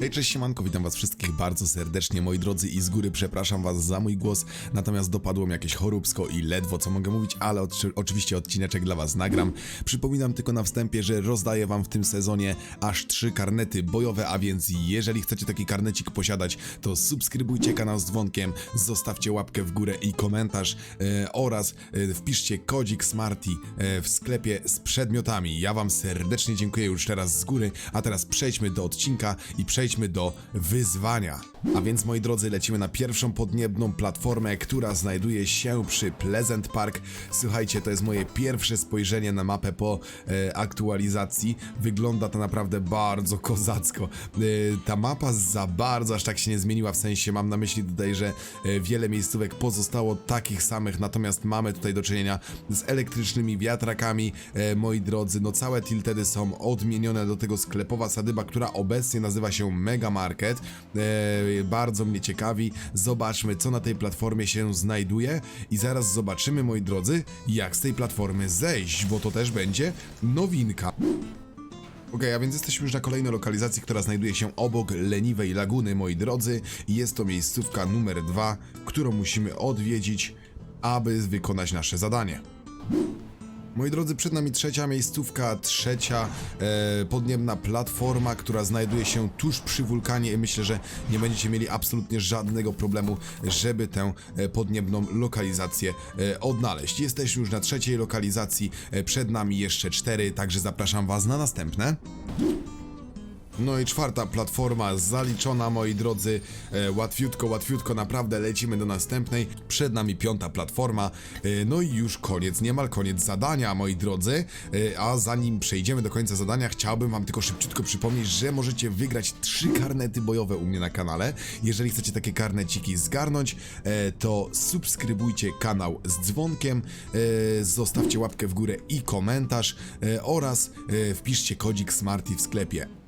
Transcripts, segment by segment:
Hej, cześć siemanko, witam was wszystkich bardzo serdecznie, moi drodzy i z góry przepraszam was za mój głos, natomiast dopadło mi jakieś choróbsko i ledwo co mogę mówić, ale oczy- oczywiście odcineczek dla was nagram. Przypominam tylko na wstępie, że rozdaję wam w tym sezonie aż trzy karnety bojowe, a więc jeżeli chcecie taki karnecik posiadać, to subskrybujcie kanał z dzwonkiem, zostawcie łapkę w górę i komentarz e, oraz e, wpiszcie kodzik Smarty e, w sklepie z przedmiotami. Ja wam serdecznie dziękuję już teraz z góry, a teraz przejdźmy do odcinka i przejdźmy do wyzwania. A więc moi drodzy, lecimy na pierwszą podniebną platformę, która znajduje się przy Pleasant Park. Słuchajcie, to jest moje pierwsze spojrzenie na mapę po e, aktualizacji. Wygląda to naprawdę bardzo kozacko. E, ta mapa za bardzo aż tak się nie zmieniła, w sensie mam na myśli tutaj, że e, wiele miejscówek pozostało takich samych, natomiast mamy tutaj do czynienia z elektrycznymi wiatrakami, e, moi drodzy. No całe tiltedy są odmienione do tego sklepowa sadyba, która obecnie nazywa się Mega Market. E, bardzo mnie ciekawi. Zobaczmy, co na tej platformie się znajduje i zaraz zobaczymy, moi drodzy, jak z tej platformy zejść, bo to też będzie nowinka. Okej, a więc jesteśmy już na kolejnej lokalizacji, która znajduje się obok leniwej laguny, moi drodzy. Jest to miejscówka numer dwa, którą musimy odwiedzić, aby wykonać nasze zadanie. Moi drodzy, przed nami trzecia miejscówka, trzecia e, podniebna platforma, która znajduje się tuż przy wulkanie i myślę, że nie będziecie mieli absolutnie żadnego problemu, żeby tę e, podniebną lokalizację e, odnaleźć. Jesteśmy już na trzeciej lokalizacji, e, przed nami jeszcze cztery, także zapraszam Was na następne. No i czwarta platforma zaliczona, moi drodzy. E, łatwiutko, łatwiutko, naprawdę lecimy do następnej. Przed nami piąta platforma. E, no i już koniec, niemal koniec zadania, moi drodzy. E, a zanim przejdziemy do końca zadania, chciałbym Wam tylko szybciutko przypomnieć, że możecie wygrać trzy karnety bojowe u mnie na kanale. Jeżeli chcecie takie karneciki zgarnąć, e, to subskrybujcie kanał z dzwonkiem, e, zostawcie łapkę w górę i komentarz e, oraz e, wpiszcie kodzik Smarty w sklepie.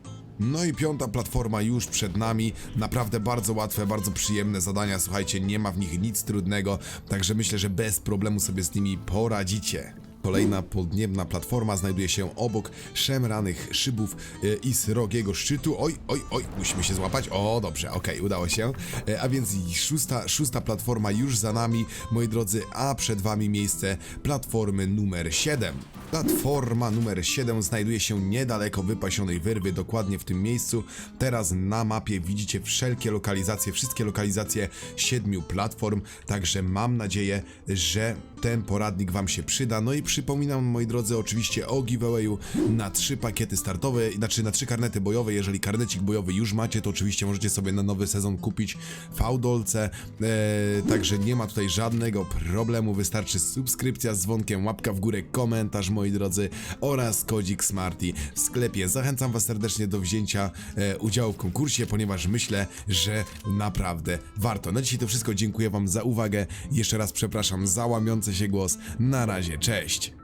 No i piąta platforma już przed nami. Naprawdę bardzo łatwe, bardzo przyjemne zadania. Słuchajcie, nie ma w nich nic trudnego, także myślę, że bez problemu sobie z nimi poradzicie. Kolejna podniebna platforma znajduje się obok szemranych szybów e, i srogiego szczytu. Oj, oj, oj, musimy się złapać. O, dobrze, okej, udało się. E, A więc szósta, szósta platforma już za nami, moi drodzy, a przed wami miejsce platformy numer 7. Platforma numer 7 znajduje się niedaleko wypasionej wyrwy, dokładnie w tym miejscu. Teraz na mapie widzicie wszelkie lokalizacje, wszystkie lokalizacje siedmiu platform, także mam nadzieję, że ten poradnik Wam się przyda. No i przypominam, moi drodzy, oczywiście o giveawayu na trzy pakiety startowe, znaczy na trzy karnety bojowe. Jeżeli karnecik bojowy już macie, to oczywiście możecie sobie na nowy sezon kupić fałdolce, eee, także nie ma tutaj żadnego problemu. Wystarczy subskrypcja z dzwonkiem, łapka w górę, komentarz, moi drodzy, oraz kodzik Smarty w sklepie. Zachęcam Was serdecznie do wzięcia e, udziału w konkursie, ponieważ myślę, że naprawdę warto. Na dzisiaj to wszystko. Dziękuję Wam za uwagę. Jeszcze raz przepraszam za łamiący się głos. Na razie, cześć.